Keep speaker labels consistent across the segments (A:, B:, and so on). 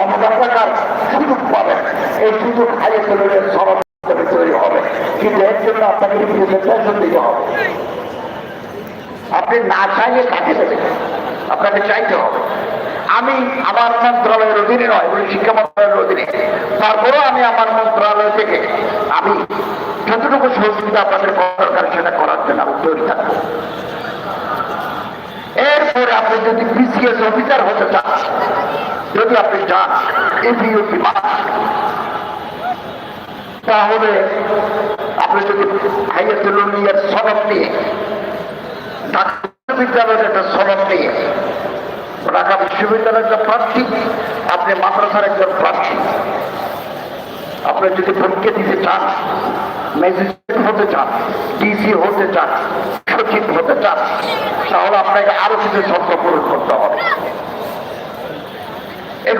A: আপনি সুযোগ পাবেন এই সুযোগ সমাজ হিসেবে তৈরি হবে। কিন্তু এর জন্য আপনাকে দিতে হবে। আপনি না চাইলে দেবেন? আপনাকে চাইতে হবে। আমি আমার মন্ত্রণালয়ের অধীনে নয় বলে শিক্ষা মন্ত্রণালয়ের অধীনে। তারপরেও আমি আমার মন্ত্রণালয় থেকে আমি যতটুকু সহযোগিতা আপনাদের দরকার সেটা করার জন্য আমি তৈরি থাকব। এরপরে আপনি যদি বিসিএস অফিসার হতে চান যদি আপনি চান এপিউপি তাহলে আপনি যদি হাইয়াতুলিয়ার সনদ নিয়ে ঢাকা বিশ্ববিদ্যালয়ের একটা সনদ নিয়ে, ঢাকা বিশ্ববিদ্যালয়ের একটা প্রার্থী, আপনি মাদ্রাসার একজন প্রার্থী, আপনি যদি পরীক্ষা দিতে চান, ম্যাজিস্ট্রেট হতে চান, ডিসি হতে চান, সচিব হতে চান, তাহলে আপনাকে আরও কিছু শর্ত পূরণ করতে হবে।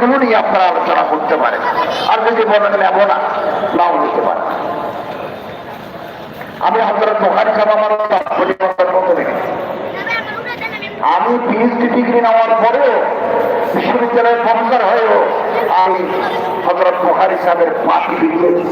A: এগুলো নিয়ে আপনারা আলোচনা করতে পারেন। আর যদি বলেন নেব না নাও নিতে পারেন। আমি হজরত দোকান সাহেব আমার আমি পিএইচডি ডিগ্রি নেওয়ার পরেও বিশ্ববিদ্যালয়ের প্রফেসর হয়েও আমি হজরত মহারি সাহেবের পাশে বেরিয়েছি